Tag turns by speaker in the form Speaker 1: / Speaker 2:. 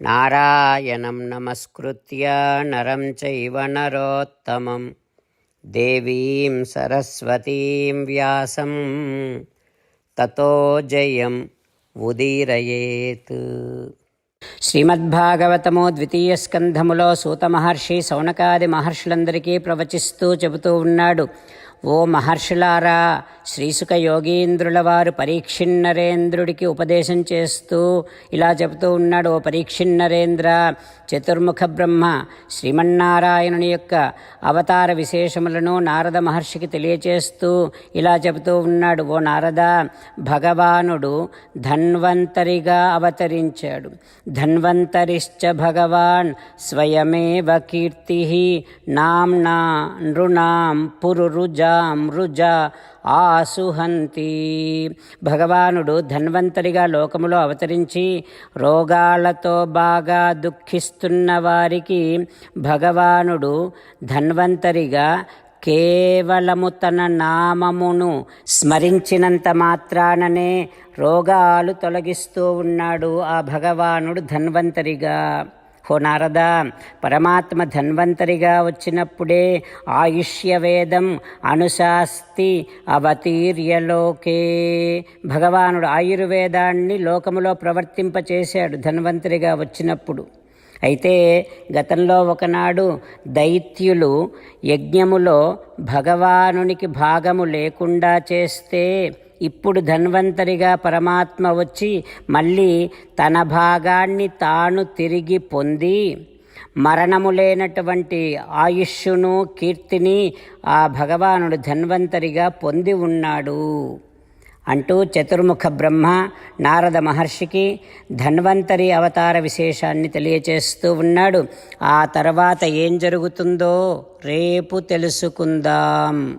Speaker 1: నారాయణం నమస్కృత్య నరం చైవ నరోత్తమం దేవీం సరస్వతీం వ్యాసం తతో జయం ఉదీరయేత్ శ్రీమద్భాగవతము ద్వితీయ స్కంధములో సూత మహర్షి సౌనకాది మహర్షులందరికీ ప్రవచిస్తూ చెబుతూ ఉన్నాడు। ఓ మహర్షులారా శ్రీసుక యోగీంద్రుల వారు పరీక్షిన్నరేంద్రుడికి ఉపదేశం చేస్తూ ఇలా చెబుతూ ఉన్నాడు ఓ పరీక్షిన్నరేంద్ర చతుర్ముఖ బ్రహ్మ శ్రీమన్నారాయణుని యొక్క అవతార విశేషములను నారద మహర్షికి తెలియచేస్తూ ఇలా చెబుతూ ఉన్నాడు. ఓ నారద భగవానుడు ధన్వంతరిగా అవతరించాడు. ధన్వంతరిశ్చ భగవాన్ స్వయమేవ కీర్తి నామ్నా నృణాం పురురుజా మృజ ఆసుహంతి. భగవానుడు ధన్వంతరిగా లోకములో అవతరించి రోగాలతో బాగా దుఃఖిస్తున్న వారికి భగవానుడు ధన్వంతరిగా కేవలము తన నామమును స్మరించినంత మాత్రాననే రోగాలు తొలగిస్తూ ఉన్నాడు ఆ భగవానుడు ధన్వంతరిగా. హో నారద పరమాత్మ ధన్వంతరిగా వచ్చినప్పుడే ఆయుష్య వేదం అనుశాస్తి అవతీర్యలోకే. భగవానుడు ఆయుర్వేదాన్ని లోకములో ప్రవర్తింపచేశాడు ధన్వంతరిగా వచ్చినప్పుడు. అయితే గతంలో ఒకనాడు దైత్యులు యజ్ఞములో భగవానునికి భాగము లేకుండా చేస్తే ఇప్పుడు ధన్వంతరిగా పరమాత్మ వచ్చి మళ్ళీ తన భాగాన్ని తాను తిరిగి పొంది మరణము లేనటువంటి ఆయుష్ను కీర్తిని ఆ భగవానుడు ధన్వంతరిగా పొంది ఉన్నాడు అంటూ చతుర్ముఖ బ్రహ్మ నారద మహర్షికి ధన్వంతరి అవతార విశేషాన్ని తెలియచేస్తూ ఉన్నాడు. ఆ తర్వాత ఏం జరుగుతుందో రేపు తెలుసుకుందాం.